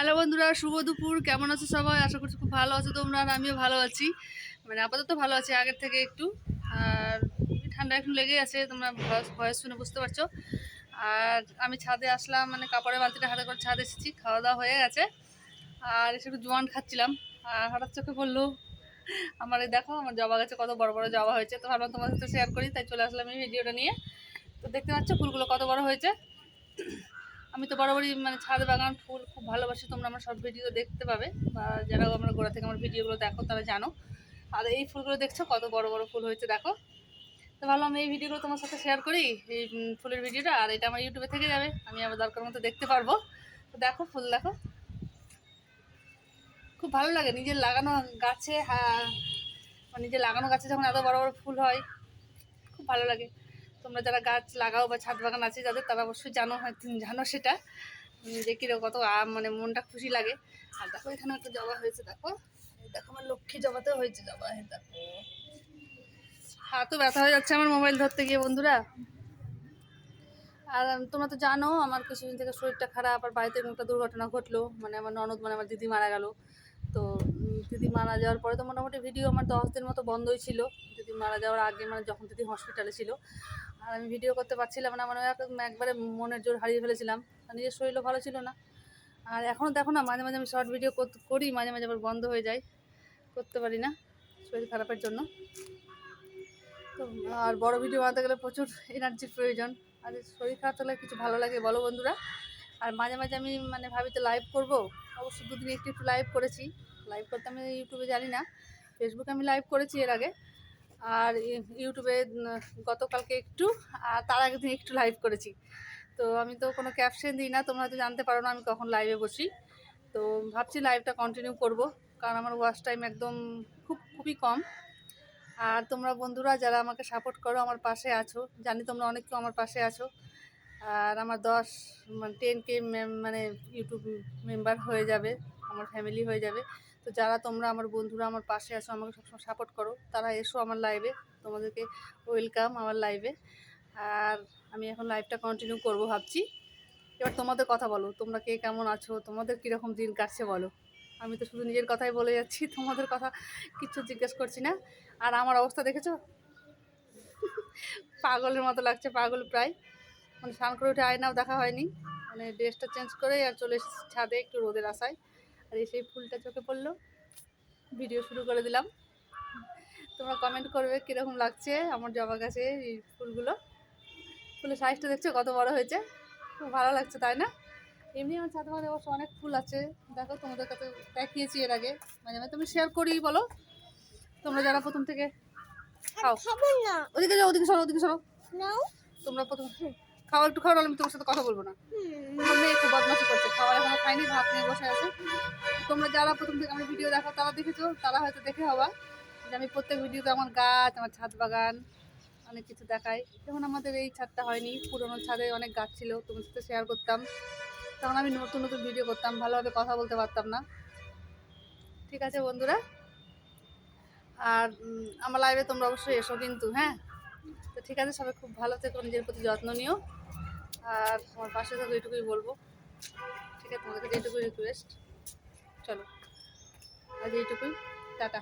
Hello বন্ধুরা, শুভ দুপুর। কেমন আছো সবাই? আশা করছি খুব ভালো আছো তোমরা আর আমিও ভালো আছি। মানে আপাতত ভালো আছি, আগের থেকে একটু। আর ঠান্ডা একটু লেগে আছে, তোমরা ভয়েস শুনে বুঝতে পারছ। আর আমি ছাদে আসলাম মানে কাপড়ের বালতিটা হাতে করে ছাদে এসেছি, খাওয়া দাওয়া হয়ে গেছে। আর এসে একটু জোয়ান খাচ্ছিলাম। আর হঠাৎ চোখে পড়ল, আমার এই দেখো, আমার জবা গাছে কত বড় বড় জবা হয়েছে। তো ভাবলাম তোমার সাথে শেয়ার করি, তাই চলে আসলাম এই ভিডিওটা নিয়ে। তো দেখতে পাচ্ছ, ফুলগুলো কত বড় হয়েছে। আমি তো বরাবরই মানে ছাদ বাগান, ফুল খুব ভালোবাসি, তোমরা আমার সব ভিডিও দেখতে পাবে। বা যারা আমার গোড়া থেকে আমার ভিডিওগুলো দেখো, তারা জানো। আর এই ফুলগুলো দেখছ, কত বড় বড় ফুল হয়েছে, দেখো। তো ভাবলাম এই ভিডিওগুলো তোমার সাথে শেয়ার করি, এই ফুলের ভিডিওটা আর এটা আমার ইউটিউবে থেকে যাবে। আমি আবার দরকার মতো দেখতে পারব। তো দেখো ফুল, দেখো। খুব ভালো লাগে নিজের লাগানো গাছে হ্যাঁ মানে নিজের লাগানো গাছে যখন এত বড় বড় ফুল হয়, খুব ভালো লাগে। তোমরা যারা গাছ লাগাও বা ছাদ বাগান আছে যাদের, তারা অবশ্যই জানো জানো সেটা যে কীরকম কত মানে মনটা খুশি লাগে। আর দেখো, এখানে একটা জবা হয়েছে, দেখো। দেখো, আমার লক্ষ্মী জবাতেও হয়েছে জবা দেখো। হাতও ব্যথা হয়ে যাচ্ছে আমার মোবাইল ধরতে গিয়ে, বন্ধুরা। আর তোমরা তো জানো, আমার কিছুদিন থেকে শরীরটা খারাপ, আর বাড়িতে একটা দুর্ঘটনা ঘটলো মানে আমার ননদ মানে আমার দিদি মারা গেল। তো দিদি মারা যাওয়ার পরে তো মোটামুটি ভিডিও আমার দশ দিন মতো বন্ধই ছিল। দিদি মারা যাওয়ার আগে মানে যখন দিদি হসপিটালে ছিল আর আমি ভিডিও করতে পারছিলাম না মানে এক- একবারে মনের জোর হারিয়ে ফেলেছিলাম। নিজের শরীরও ভালো ছিল না। আর এখনও দেখো না, মাঝে মাঝে আমি শর্ট ভিডিও করি মাঝে মাঝে আবার বন্ধ হয়ে যায়। করতে পারি না শরীর খারাপের জন্য। তো, আর বড় ভিডিও বানাতে গেলে প্রচুর এনার্জির প্রয়োজন। আর শরীর খারাপ হলে কিছু ভালো লাগে, বলো বন্ধুরা। আর মাঝে মাঝে আমি মানে ভাবি তো লাইভ করব। অবশ্য দুদিন একটু একটু লাইভ করেছি। লাইভ করতে আমি ইউটিউবে জানি না। ফেসবুকে আমি লাইভ করেছি এর আগে। আর ইউটিউবে গতকালকে একটু, আর তার আগের দিন একটু লাইভ করেছি। তো আমি তো কোনো ক্যাপশন দিই না, তোমরা হয়তো জানতে পারো না আমি কখন লাইভে বসি। তো ভাবছি লাইভটা কন্টিনিউ করব, কারণ আমার ওয়াচ টাইম একদম খুব, খুবই কম। আর তোমরা বন্ধুরা যারা আমাকে সাপোর্ট করো, আমার পাশে আছো, জানি তোমরা অনেক কেউ আমার পাশে আছো। আর আমার দশ মানে টেন কে মানে ইউটিউব মেম্বার হয়ে যাবে, আমার ফ্যামিলি হয়ে যাবে। তো যারা তোমরা আমার বন্ধুরা আমার পাশে আছো, আমাকে সবসময় সাপোর্ট করো, তারা এসো আমার লাইভে তোমাদেরকে ওয়েলকাম আমার লাইভে আর আমি এখন লাইভটা কন্টিনিউ করব ভাবছি। এবার তোমাদের কথা বলো, তোমরা কে কেমন আছো, তোমাদের কীরকম দিন কাটছে বলো? আমি তো শুধু নিজের কথাই বলে যাচ্ছি, তোমাদের কথা কিচ্ছু জিজ্ঞেস করছি না। আর আমার অবস্থা দেখেছ? পাগলের মতো লাগছে, পাগল প্রায়। মানে স্নান করে উঠে আয়নাও দেখা হয়নি। মানে ড্রেসটা চেঞ্জ করে আর চলে এসেছি ছাদে একটু রোদের আশায়। আর এই সেই ফুলটা চোখে পড়ল। ভিডিও শুরু করে দিলাম। তোমরা কমেন্ট করবে কীরকম লাগছে আমার জবা গাছে এই ফুলগুলো। ফুলের সাইজটা দেখছ কত বড় হয়েছে? খুব ভালো লাগছে তাই না? এমনি আমার ছাদে মাঝে অবশ্য অনেক ফুল আছে। দেখো তোমাদের কাছে দেখিয়েছি এর আগে। মাঝে মাঝে তুমি শেয়ার করি বলো। তোমরা যারা প্রথম থেকে খাও। ওদিকে যাও ওদিকে সরো ওদিকে সরো। নাও। তোমরা প্রথম খাওয়া একটু খাওয়া আমি তোমার সাথে কথা বলব না। মেয়ে খুব বদমাশি করছে। খাবার এখনও খাইনি ভাত নিয়ে বসে আছে। তোমরা যারা প্রথম থেকে আমার ভিডিও দেখো, তারা দেখেছ? তারা হয়তো দেখে হবা যে আমি প্রত্যেক ভিডিওতে আমার গাছ, আমার ছাদ বাগান অনেক কিছু দেখাই। যেমন আমাদের এই ছাদটা হয়নি, পুরোনো ছাদে অনেক গাছ ছিল, তোমার সাথে শেয়ার করতাম। তখন আমি নতুন নতুন ভিডিও করতাম, ভালোভাবে কথা বলতে পারতাম না। ঠিক আছে বন্ধুরা? আর আমার লাইভে তোমরা অবশ্যই এসো কিন্তু হ্যাঁ? তো ঠিক আছে, সবাই খুব ভালো থেকো, নিজের প্রতি যত্ন নিও। আর আমার পাশে থাকো, এইটুকুই বলব। ঠিক আছে তোমাদের কাছে এইটুকুই রিকোয়েস্ট চলো আজ এইটুকুই টাটা